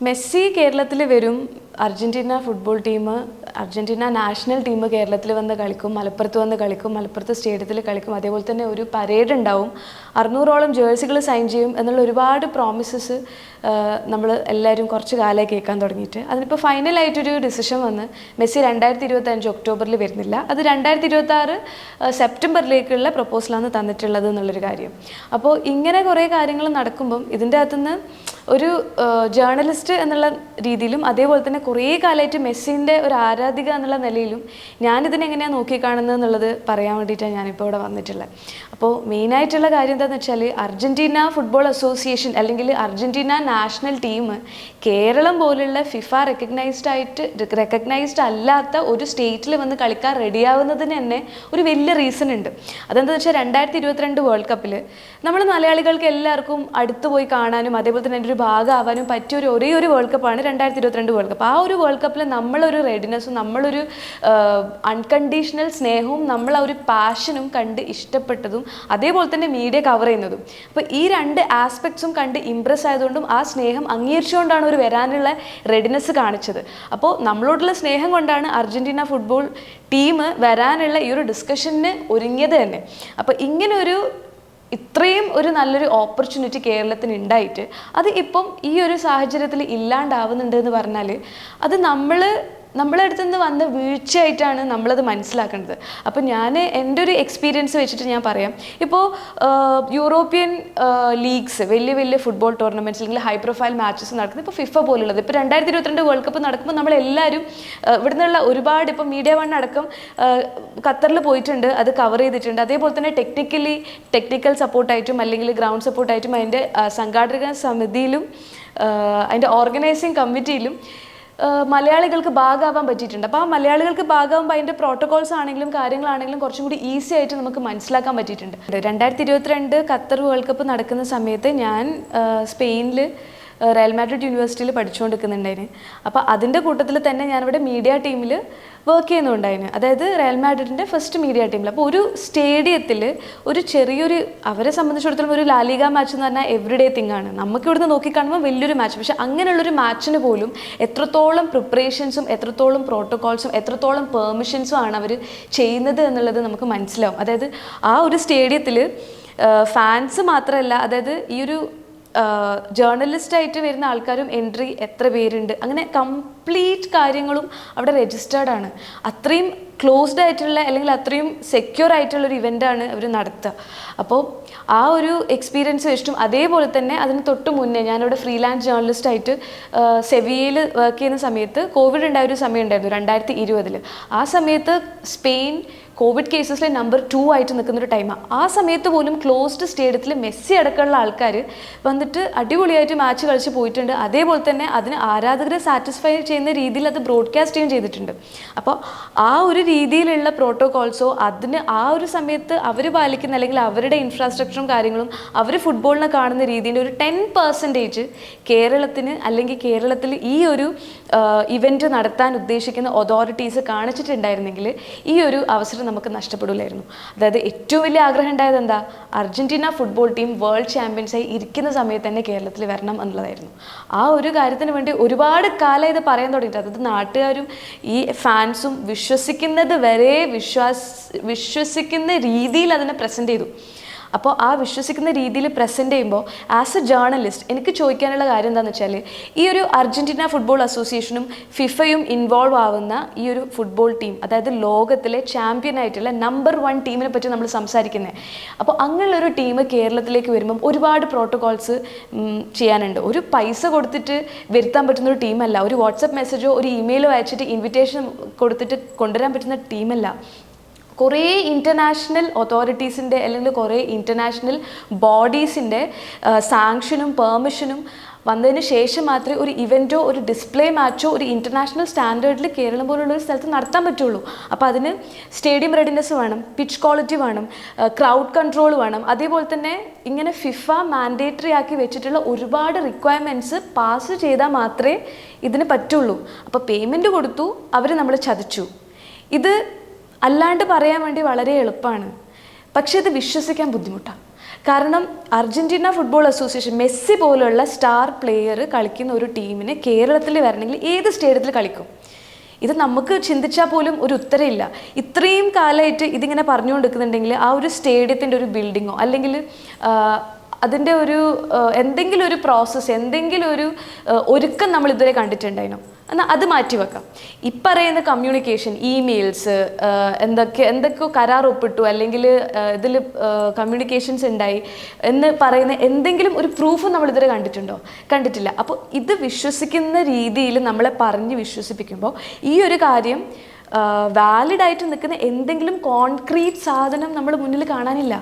Messi കേരളത്തിൽ വരും Argentina football team Argentina national team കേരളത്തിൽ വന്ന് കളിക്കും മലപ്പുറത്ത് വന്ന് കളിക്കും മലപ്പുറത്ത് സ്റ്റേഡിയത്തിൽ കളിക്കും. അതേപോലെ തന്നെ ഒരു പരേഡ് ഉണ്ടാവും. അറുന്നൂറോളം ജേഴ്സികൾ സൈൻ ചെയ്യും എന്നുള്ള ഒരുപാട് പ്രോമിസസ് നമ്മൾ എല്ലാവരും കുറച്ച് കാലമായി കേൾക്കാൻ തുടങ്ങിയിട്ട്. അതിനിപ്പോൾ ഫൈനലായിട്ടൊരു ഡിസിഷൻ വന്ന് മെസ്സി രണ്ടായിരത്തി ഇരുപത്തി അഞ്ച് ഒക്ടോബറിൽ വരുന്നില്ല. അത് രണ്ടായിരത്തി ഇരുപത്തി ആറ് സെപ്റ്റംബറിലേക്കുള്ള പ്രപ്പോസലാണ് തന്നിട്ടുള്ളത് എന്നുള്ളൊരു കാര്യം. അപ്പോൾ ഇങ്ങനെ കുറേ കാര്യങ്ങൾ നടക്കുമ്പം ഇതിന്റെ അകത്തുനിന്ന് ഒരു ജേർണലിസ്റ്റ് എന്നുള്ള രീതിയിലും അതേപോലെ തന്നെ കുറേ കാലമായിട്ട് മെസ്സിന്റെ ഒരു ആരാധിക എന്നുള്ള നിലയിലും ഞാനിതിനെ എങ്ങനെയാണ് നോക്കിക്കാണുന്നത് എന്നുള്ളത് പറയാൻ വേണ്ടിയിട്ടാണ് ഞാനിപ്പോൾ ഇവിടെ വന്നിട്ടുള്ളത്. അപ്പോൾ മെയിനായിട്ടുള്ള കാര്യം എന്താണെന്ന് വെച്ചാൽ അർജന്റീന ഫുട്ബോൾ അസോസിയേഷൻ അല്ലെങ്കിൽ അർജന്റീന നാഷണൽ ടീം കേരളം പോലുള്ള ഫിഫ റെക്കഗ്നൈസ്ഡ് ആയിട്ട് റെക്കഗ്നൈസ്ഡ് അല്ലാത്ത ഒരു സ്റ്റേറ്റിൽ വന്ന് കളിക്കാൻ റെഡിയാവുന്നതിന് തന്നെ ഒരു വലിയ റീസൺ ഉണ്ട്. അതെന്താണെന്ന് വെച്ചാൽ രണ്ടായിരത്തി ഇരുപത്തിരണ്ട് വേൾഡ് കപ്പിൽ നമ്മൾ മലയാളികൾക്ക് എല്ലാവർക്കും അടുത്ത് പോയി കാണാനും അതേപോലെ തന്നെ അതിന്റെ ഒരു ഭാഗമാവാനും പറ്റിയ ഒരു ഒരേ ഒരു വേൾഡ് കപ്പാണ് രണ്ടായിരത്തി ഇരുപത്തിരണ്ട് വേൾഡ് കപ്പ് ആ ഒരു വേൾഡ് കപ്പിൽ നമ്മളൊരു റെഡിനെസ്സും നമ്മളൊരു അൺകണ്ടീഷണൽ സ്നേഹവും നമ്മൾ ആ ഒരു പാഷനും കണ്ട് ഇഷ്ടപ്പെട്ടതും അതേപോലെ തന്നെ മീഡിയ കവർ ചെയ്യുന്നതും. അപ്പോൾ ഈ രണ്ട് ആസ്പെക്ട്സും കണ്ട് ഇമ്പ്രസ് ആയതുകൊണ്ടും ആ സ്നേഹം അംഗീകരിച്ചുകൊണ്ടാണ് ഒരു വരാനുള്ള റെഡിനെസ് കാണിച്ചത്. അപ്പോൾ നമ്മളോടുള്ള സ്നേഹം കൊണ്ടാണ് അർജന്റീന ഫുട്ബോൾ ടീം വരാനുള്ള ഈ ഒരു ഡിസ്കഷന് ഒരുങ്ങിയത് തന്നെ. അപ്പോൾ ഇങ്ങനൊരു ഇത്രയും ഒരു നല്ലൊരു ഓപ്പർച്യൂണിറ്റി കേരളത്തിന് ഉണ്ടായിട്ട് അത് ഇപ്പം ഈ ഒരു സാഹചര്യത്തിൽ ഇല്ലാണ്ടാവുന്നുണ്ട് എന്ന് പറഞ്ഞാൽ അത് നമ്മൾ നമ്മളെ അടുത്ത് നിന്ന് വന്ന വീഴ്ചയായിട്ടാണ് നമ്മളത് മനസ്സിലാക്കേണ്ടത് അപ്പോൾ ഞാൻ എന്റെ ഒരു എക്സ്പീരിയൻസ് വെച്ചിട്ട് ഞാൻ പറയാം. ഇപ്പോൾ യൂറോപ്യൻ ലീഗ്സ് വലിയ വലിയ ഫുട്ബോൾ ടൂർണമെന്റ്സ് അല്ലെങ്കിൽ ഹൈ പ്രൊഫൈൽ മാച്ചസ് നടക്കുന്നത് ഇപ്പോൾ ഫിഫ പോലുള്ളത്. ഇപ്പോൾ രണ്ടായിരത്തി ഇരുപത്തിരണ്ട് വേൾഡ് കപ്പ് നടക്കുമ്പോൾ നമ്മളെല്ലാവരും ഇവിടെ നിന്നുള്ള ഒരുപാട് ഇപ്പോൾ മീഡിയ വൺ അടക്കം ഖത്തറിൽ പോയിട്ടുണ്ട്. അത് കവർ ചെയ്തിട്ടുണ്ട്. അതേപോലെ തന്നെ ടെക്നിക്കലി ടെക്നിക്കൽ സപ്പോർട്ടായിട്ടും അല്ലെങ്കിൽ ഗ്രൗണ്ട് സപ്പോർട്ടായിട്ടും അതിന്റെ സംഘാടക സമിതിയിലും അതിന്റെ ഓർഗനൈസിങ് കമ്മിറ്റിയിലും മലയാളികൾക്ക് ഭാഗമാവാൻ പറ്റിയിട്ടുണ്ട്. അപ്പോൾ ആ മലയാളികൾക്ക് ഭാഗമാകുമ്പോൾ അതിന്റെ പ്രോട്ടോകോൾസ് ആണെങ്കിലും കാര്യങ്ങളാണെങ്കിലും കുറച്ചും കൂടി ഈസി ആയിട്ട് നമുക്ക് മനസ്സിലാക്കാൻ പറ്റിയിട്ടുണ്ട്. രണ്ടായിരത്തി ഇരുപത്തിരണ്ട് ഖത്തർ വേൾഡ് കപ്പ് നടക്കുന്ന സമയത്ത് ഞാൻ സ്പെയിനിൽ റയൽ മാഡ്രിഡ് യൂണിവേഴ്സിറ്റിയിൽ പഠിച്ചുകൊണ്ടിരിക്കുന്നുണ്ടായിരുന്നു അപ്പോൾ അതിന്റെ കൂട്ടത്തിൽ തന്നെ ഞാനിവിടെ മീഡിയ ടീമിൽ വർക്ക് ചെയ്യുന്നുണ്ടായിരുന്നു അതായത് റയൽ മാഡ്രിഡിന്റെ ഫസ്റ്റ് മീഡിയ ടീമിൽ അപ്പോൾ ഒരു സ്റ്റേഡിയത്തിൽ ഒരു ചെറിയൊരു അവരെ സംബന്ധിച്ചിടത്തോളം ഒരു ലാലിക മാച്ച് എന്ന് പറഞ്ഞാൽ എവറി ഡേ തിങ് ആണ്. നമുക്ക് ഇവിടുന്ന് നോക്കിക്കാണുമ്പോൾ വലിയൊരു മാച്ച് പക്ഷേ അങ്ങനെയുള്ളൊരു മാച്ചിന് പോലും എത്രത്തോളം പ്രിപ്പറേഷൻസും എത്രത്തോളം പ്രോട്ടോകോൾസും എത്രത്തോളം പെർമിഷൻസും ആണ് അവർ ചെയ്യുന്നത് എന്നുള്ളത് നമുക്ക് മനസ്സിലാവും. അതായത് ആ ഒരു സ്റ്റേഡിയത്തിൽ ഫാൻസ് മാത്രമല്ല അതായത് ഈ ഒരു ജേർണലിസ്റ്റായിട്ട് വരുന്ന ആൾക്കാരും എൻട്രി എത്ര പേരുണ്ട്? അങ്ങനെ കംപ്ലീറ്റ് കാര്യങ്ങളും അവിടെ രജിസ്റ്റേർഡ് ആണ്. അത്രയും ക്ലോസ്ഡ് ആയിട്ടുള്ള അല്ലെങ്കിൽ അത്രയും സെക്യൂർ ആയിട്ടുള്ള ഒരു ഇവന്റാണ് അവർ നടത്തുക. അപ്പോൾ ആ ഒരു എക്സ്പീരിയൻസ് ഇഷ്ടം അതേപോലെ തന്നെ അതിന് തൊട്ട് മുന്നേ ഞാനിവിടെ ഫ്രീലാൻസ് ജേർണലിസ്റ്റ് ആയിട്ട് സെവിയയിൽ വർക്ക് ചെയ്യുന്ന സമയത്ത് കോവിഡ് ഉണ്ടായ ഒരു സമയം ഉണ്ടായിരുന്നു രണ്ടായിരത്തി ഇരുപതിൽ ആ സമയത്ത് സ്പെയിൻ കോവിഡ് കേസസിലെ നമ്പർ ടു ആയിട്ട് നിൽക്കുന്ന ഒരു ടൈമാണ് ആ സമയത്ത് പോലും ക്ലോസ്ഡ് സ്റ്റേഡിയത്തിൽ മെസ്സി അടക്കമുള്ള ആൾക്കാർ വന്നിട്ട് അടിപൊളിയായിട്ട് മാച്ച് കളിച്ച് പോയിട്ടുണ്ട്. അതേപോലെ തന്നെ അതിന് ആരാധകരെ സാറ്റിസ്ഫൈ ചെയ്യുന്ന രീതിയിൽ അത് ബ്രോഡ്കാസ്റ്റ് ചെയ്തിട്ടുണ്ട്. അപ്പോൾ ആ ഒരു രീതിയിലുള്ള പ്രോട്ടോകോൾസോ അതിന് ആ ഒരു സമയത്ത് അവർ പാലിക്കുന്ന അല്ലെങ്കിൽ അവരുടെ ഇൻഫ്രാസ്ട്രക്ചറും കാര്യങ്ങളും അവർ ഫുട്ബോളിനെ കാണുന്ന രീതിന്റെ ഒരു ടെൻ പെർസെന്റേജ് കേരളത്തിന് അല്ലെങ്കിൽ കേരളത്തിൽ ഈ ഒരു ഇവന്റ് നടത്താൻ ഉദ്ദേശിക്കുന്ന അതോറിറ്റീസ് കാണിച്ചിട്ടുണ്ടായിരുന്നെങ്കിൽ ഈ ഒരു അവസരം നമുക്ക് നഷ്ടപ്പെടില്ലായിരുന്നു. അതായത് ഏറ്റവും വലിയ ആഗ്രഹം ഉണ്ടായത് എന്താ? അർജന്റീന ഫുട്ബോൾ ടീം വേൾഡ് ചാമ്പ്യൻസായി ഇരിക്കുന്ന സമയത്ത് തന്നെ കേരളത്തിൽ വരണം എന്നുള്ളതായിരുന്നു. ആ ഒരു കാര്യത്തിന് വേണ്ടി ഒരുപാട് കാലം ഇത് പറയാൻ തുടങ്ങിയിട്ട് അതായത് നാട്ടുകാരും ഈ ഫാൻസും വിശ്വസിക്കുന്നത് വരെ വിശ്വാസ് വിശ്വസിക്കുന്ന രീതിയിൽ അതിനെ പ്രസന്റ് ചെയ്തു. അപ്പോൾ ആ വിശ്വസിക്കുന്ന രീതിയിൽ പ്രസന്റ് ചെയ്യുമ്പോൾ ആസ് എ ജേർണലിസ്റ്റ് എനിക്ക് ചോദിക്കാനുള്ള കാര്യം എന്താണെന്ന് വെച്ചാൽ ഈ ഒരു അർജന്റീന ഫുട്ബോൾ അസോസിയേഷനും ഫിഫയും ഇൻവോൾവ് ആവുന്ന ഈ ഒരു ഫുട്ബോൾ ടീം അതായത് ലോകത്തിലെ ചാമ്പ്യൻ ആയിട്ടുള്ള നമ്പർ വൺ ടീമിനെ പറ്റി നമ്മൾ സംസാരിക്കുന്നത് അപ്പോൾ അങ്ങനെയുള്ളൊരു ടീം കേരളത്തിലേക്ക് വരുമ്പം ഒരുപാട് പ്രോട്ടോകോൾസ് ചെയ്യാനുണ്ട്. ഒരു പൈസ കൊടുത്തിട്ട് വരുത്താൻ പറ്റുന്ന ഒരു ടീമല്ല ഒരു വാട്സപ്പ് മെസ്സേജോ ഒരു ഇമെയിലോ അയച്ചിട്ട് ഇൻവിറ്റേഷൻ കൊടുത്തിട്ട് കൊണ്ടുവരാൻ പറ്റുന്ന ടീമല്ല കുറേ ഇന്റർനാഷണൽ അതോറിറ്റീസിന്റെ അല്ലെങ്കിൽ കുറേ ഇന്റർനാഷണൽ ബോഡീസിന്റെ സാങ്ഷനും പെർമിഷനും വന്നതിന് ശേഷം മാത്രമേ ഒരു ഇവന്റോ ഒരു ഡിസ്പ്ലേ മാച്ചോ ഒരു ഇന്റർനാഷണൽ സ്റ്റാൻഡേർഡിൽ കേരളം പോലുള്ള ഒരു സ്ഥലത്ത് നടത്താൻ പറ്റുള്ളൂ. അപ്പോൾ അതിന് സ്റ്റേഡിയം റെഡിനെസ് വേണം പിച്ച് ക്വാളിറ്റി വേണം ക്രൗഡ് കൺട്രോൾ വേണം. അതേപോലെ തന്നെ ഇങ്ങനെ ഫിഫ മാൻഡേറ്ററി ആക്കി വെച്ചിട്ടുള്ള ഒരുപാട് റിക്വയർമെന്റ്സ് പാസ് ചെയ്താൽ മാത്രമേ ഇതിന് പറ്റുള്ളൂ. അപ്പോൾ പേയ്മെന്റ് കൊടുത്തു അവർ നമ്മൾ ചതിച്ചു. ഇത് അല്ലാണ്ട് പറയാൻ വേണ്ടി വളരെ എളുപ്പമാണ്. പക്ഷെ ഇത് വിശ്വസിക്കാൻ ബുദ്ധിമുട്ടാണ് കാരണം അർജന്റീന ഫുട്ബോൾ അസോസിയേഷൻ മെസ്സി പോലുള്ള സ്റ്റാർ പ്ലെയർ കളിക്കുന്ന ഒരു ടീമിന് കേരളത്തിൽ വരണമെങ്കിൽ ഏത് സ്റ്റേഡിയത്തിൽ കളിക്കും? ഇത് നമുക്ക് ചിന്തിച്ചാൽ പോലും ഒരു ഉത്തരമില്ല ഇത്രയും കാലമായിട്ട് ഇതിങ്ങനെ പറഞ്ഞുകൊണ്ടിരിക്കുന്നുണ്ടെങ്കിൽ ആ ഒരു സ്റ്റേഡിയത്തിന്റെ ഒരു ബിൽഡിങ്ങോ അല്ലെങ്കിൽ അതിന്റെ ഒരു എന്തെങ്കിലും ഒരു പ്രോസസ്സ് എന്തെങ്കിലും ഒരു ഒരുക്കം നമ്മൾ ഇതുവരെ കണ്ടിട്ടുണ്ടായിരുന്നു എന്നാൽ അത് മാറ്റി വെക്കാം. ഇപ്പറയുന്ന കമ്മ്യൂണിക്കേഷൻ ഇമെയിൽസ് എന്തൊക്കെ എന്തൊക്കെയോ കരാർ ഒപ്പിട്ടു അല്ലെങ്കിൽ ഇതിൽ കമ്മ്യൂണിക്കേഷൻസ് ഉണ്ടായി എന്ന് പറയുന്ന എന്തെങ്കിലും ഒരു പ്രൂഫ് നമ്മൾ ഇതുവരെ കണ്ടിട്ടുണ്ടോ? കണ്ടിട്ടില്ല. അപ്പോൾ ഇത് വിശ്വസിക്കുന്ന രീതിയിൽ നമ്മളെ പറഞ്ഞ് വിശ്വസിപ്പിക്കുമ്പോൾ ഈ ഒരു കാര്യം വാലിഡ് ആയിട്ട് നിൽക്കുന്ന എന്തെങ്കിലും കോൺക്രീറ്റ് സാധനം നമ്മൾ മുന്നിൽ കാണാനില്ല.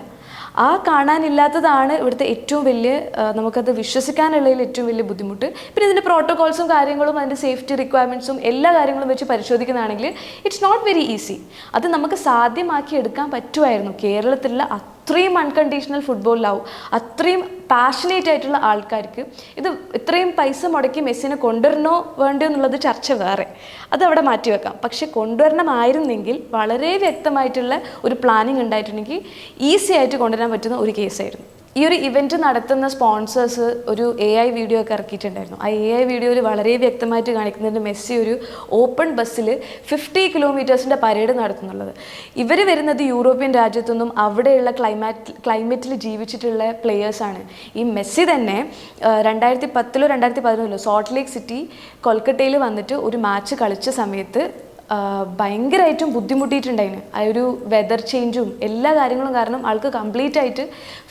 ആ കാണാനില്ലാത്തതാണ് ഇവിടുത്തെ ഏറ്റവും വലിയ നമുക്കത് വിശ്വസിക്കാനുള്ളതിൽ ഏറ്റവും വലിയ ബുദ്ധിമുട്ട്. പിന്നെ ഇതിന്റെ പ്രോട്ടോകോൾസും കാര്യങ്ങളും അതിന്റെ സേഫ്റ്റി റിക്വയർമെന്റ്സും എല്ലാ കാര്യങ്ങളും വെച്ച് പരിശോധിക്കുന്നതാണെങ്കിൽ ഇറ്റ്സ് നോട്ട് വെരി ഈസി അത് നമുക്ക് സാധ്യമാക്കി എടുക്കാൻ പറ്റുമായിരുന്നു കേരളത്തിലുള്ള അത്രയും അൺകണ്ടീഷണൽ ഫുട്ബോളിലാവും ലവ് അത്രയും പാഷനേറ്റ് ആയിട്ടുള്ള ആൾക്കാർക്ക് ഇത് ഇത്രയും പൈസ മുടക്കി മെസ്സിനെ കൊണ്ടുവരണോ വേണ്ടോ എന്നുള്ളത് ചർച്ച വേറെ. അത് അവിടെ മാറ്റി വെക്കാം. പക്ഷെ കൊണ്ടുവരണമായിരുന്നെങ്കിൽ വളരെ വ്യക്തമായിട്ടുള്ള ഒരു പ്ലാനിങ് ഉണ്ടായിട്ടുണ്ടെങ്കിൽ ഈസി ആയിട്ട് കൊണ്ടുവരാൻ പറ്റുന്ന ഒരു കേസായിരുന്നു ഈ ഒരു ഇവന്റ് നടത്തുന്ന സ്പോൺസേഴ്സ് ഒരു എ ഐ വീഡിയോ ഒക്കെ ഇറക്കിയിട്ടുണ്ടായിരുന്നു. ആ എ ഐ വീഡിയോയിൽ വളരെ വ്യക്തമായിട്ട് കാണിക്കുന്നുണ്ട് മെസ്സി ഒരു ഓപ്പൺ ബസ്സിൽ ഫിഫ്റ്റി കിലോമീറ്റേഴ്സിന്റെ പരേഡ് നടത്തുന്നുള്ളത്. ഇവർ വരുന്നത് യൂറോപ്യൻ രാജ്യത്തുനിന്നും അവിടെയുള്ള ക്ലൈമാറ്റ് ക്ലൈമറ്റിൽ ജീവിച്ചിട്ടുള്ള പ്ലെയേഴ്സാണ് ഈ മെസ്സി തന്നെ രണ്ടായിരത്തി പത്തിലോ രണ്ടായിരത്തി പതിനൊന്നിലോ സോൾട്ട് ലേക്ക് സിറ്റി കൊൽക്കട്ടയിൽ വന്നിട്ട് ഒരു മാച്ച് കളിച്ച സമയത്ത് ഭയങ്കരമായിട്ടും ബുദ്ധിമുട്ടിയിട്ടുണ്ടായിന്. ആ ഒരു വെതർ ചേഞ്ചും എല്ലാ കാര്യങ്ങളും കാരണം ആൾക്ക് കംപ്ലീറ്റ് ആയിട്ട്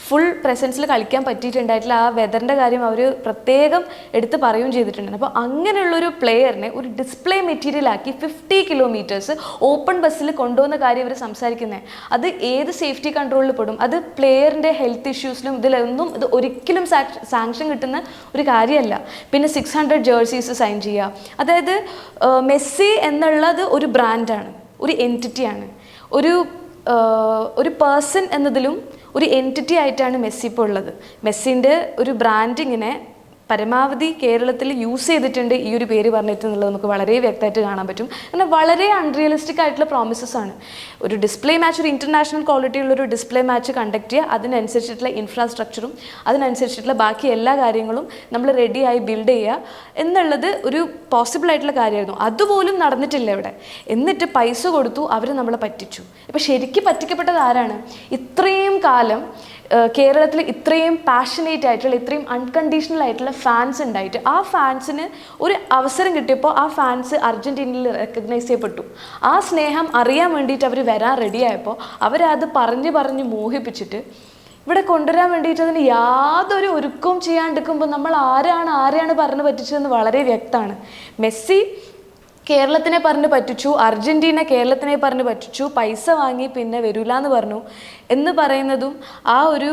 ഫുൾ പ്രസൻസിൽ കളിക്കാൻ പറ്റിയിട്ടുണ്ടായിട്ടില്ല. ആ വെതറിന്റെ കാര്യം അവർ പ്രത്യേകം എടുത്ത് പറയുകയും ചെയ്തിട്ടുണ്ടായിരുന്നു അപ്പോൾ അങ്ങനെയുള്ളൊരു പ്ലെയറിനെ ഒരു ഡിസ്പ്ലേ മെറ്റീരിയൽ ആക്കി ഫിഫ്റ്റി കിലോമീറ്റേഴ്സ് ഓപ്പൺ ബസ്സിൽ കൊണ്ടുപോകുന്ന കാര്യം അവർ സംസാരിക്കുന്നത് അത് ഏത് സേഫ്റ്റി കൺട്രോളിൽ പെടും? അത് പ്ലെയറിന്റെ ഹെൽത്ത് ഇഷ്യൂസിലും ഇതിലൊന്നും ഇത് ഒരിക്കലും സാങ്ഷൻ കിട്ടുന്ന ഒരു കാര്യമല്ല പിന്നെ സിക്സ് ഹൺഡ്രഡ് ജേഴ്സീസ് സൈൻ ചെയ്യുക. അതായത് മെസ്സി എന്നുള്ളത് ഒരു ബ്രാൻഡാണ് ഒരു എന്റിറ്റിയാണ് ഒരു ഒരു പേഴ്സൺ എന്നതിലും ഒരു എന്റിറ്റി ആയിട്ടാണ് മെസ്സി ഇപ്പോൾ ഉള്ളത്. മെസ്സിന്റെ ഒരു ബ്രാൻഡിങ്ങിനെ പരമാവധി കേരളത്തിൽ യൂസ് ചെയ്തിട്ടുണ്ട് ഈ ഒരു പേര് പറഞ്ഞിട്ട് എന്നുള്ളത് നമുക്ക് വളരെ വ്യക്തമായിട്ട് കാണാൻ പറ്റും. എന്നാൽ വളരെ അൺറിയലിസ്റ്റിക് ആയിട്ടുള്ള പ്രോമിസസ് ആണ്. ഒരു ഡിസ്പ്ലേ മാച്ച് ഒരു ഇന്റർനാഷണൽ ക്വാളിറ്റി ഉള്ള ഒരു ഡിസ്പ്ലേ മാച്ച് കണ്ടക്ട് ചെയ്യുക അതിനനുസരിച്ചിട്ടുള്ള ഇൻഫ്രാസ്ട്രക്ചറും അതിനനുസരിച്ചിട്ടുള്ള ബാക്കി എല്ലാ കാര്യങ്ങളും നമ്മൾ റെഡിയായി ബിൽഡ് ചെയ്യുക എന്നുള്ളത് ഒരു പോസിബിൾ ആയിട്ടുള്ള കാര്യമായിരുന്നു. അതുപോലും നടന്നിട്ടില്ല ഇവിടെ. എന്നിട്ട് പൈസ കൊടുത്തു അവർ നമ്മളെ പറ്റിച്ചു. ഇപ്പം ശരിക്കും പറ്റിക്കപ്പെട്ടത് ആരാണ്? ഇത്രയും കാലം കേരളത്തിൽ ഇത്രയും പാഷനേറ്റ് ആയിട്ടുള്ള ഇത്രയും അൺകണ്ടീഷണൽ ആയിട്ടുള്ള ഫാൻസ് ഉണ്ടായിട്ട് ആ ഫാൻസിന് ഒരു അവസരം കിട്ടിയപ്പോൾ ആ ഫാൻസ് അർജന്റീനയിൽ റെക്കഗ്നൈസ് ചെയ്യപ്പെട്ടു. ആ സ്നേഹം അറിയാൻ വേണ്ടിയിട്ട് അവർ വരാൻ റെഡിയായപ്പോൾ അവരത് പറഞ്ഞ് പറഞ്ഞ് മോഹിപ്പിച്ചിട്ട് ഇവിടെ കൊണ്ടുവരാൻ വേണ്ടിയിട്ട് അതിന് യാതൊരു ഒരുക്കവും ചെയ്യാണ്ടിരിക്കുമ്പോൾ നമ്മൾ ആരാണ് ആരെയാണ് പറഞ്ഞു പറ്റിച്ചതെന്ന് വളരെ വ്യക്തമാണ്. മെസ്സി കേരളത്തിനെ പറഞ്ഞ് പറ്റിച്ചു അർജന്റീന കേരളത്തിനെ പറഞ്ഞ് പറ്റിച്ചു പൈസ വാങ്ങി പിന്നെ വരില്ല എന്ന് പറഞ്ഞു. എന്ന് പറയുന്നതും ആ ഒരു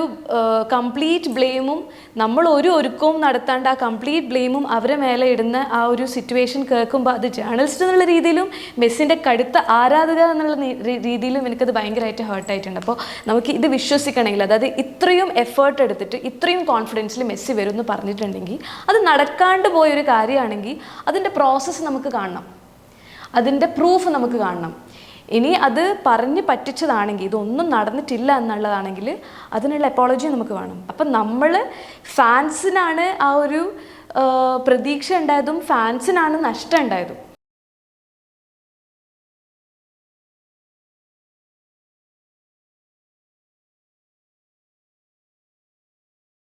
കംപ്ലീറ്റ് ബ്ലെയിമും നമ്മൾ ഒരു ഒരുക്കവും നടത്താണ്ട് ആ കംപ്ലീറ്റ് ബ്ലെയിമും അവരെ മേലെ ഇടുന്ന ആ ഒരു സിറ്റുവേഷൻ കേൾക്കുമ്പോൾ അത് ജേർണലിസ്റ്റ് എന്നുള്ള രീതിയിലും മെസ്സിന്റെ കടുത്ത ആരാധക എന്നുള്ള രീതിയിലും എനിക്കത് ഭയങ്കരമായിട്ട് ഹേർട്ടായിട്ടുണ്ട് അപ്പോൾ നമുക്ക് ഇത് വിശ്വസിക്കണമെങ്കിൽ അതായത് ഇത്രയും എഫേർട്ട് എടുത്തിട്ട് ഇത്രയും കോൺഫിഡൻസിൽ മെസ്സി വരും എന്ന് പറഞ്ഞിട്ടുണ്ടെങ്കിൽ അത് നടക്കാണ്ട് പോയൊരു കാര്യമാണെങ്കിൽ അതിന്റെ പ്രോസസ്സ് നമുക്ക് കാണണം. അതിന്റെ പ്രൂഫ് നമുക്ക് കാണണം. ഇനി അത് പറഞ്ഞ് പറ്റിച്ചതാണെങ്കിൽ ഇതൊന്നും നടന്നിട്ടില്ല എന്നുള്ളതാണെങ്കിൽ അതിനുള്ള എപ്പോളജി നമുക്ക് വേണം. അപ്പം നമ്മൾ ഫാൻസിനാണ് ആ ഒരു പ്രതീക്ഷ ഉണ്ടായതും ഫാൻസിനാണ് നഷ്ടം ഉണ്ടായതും.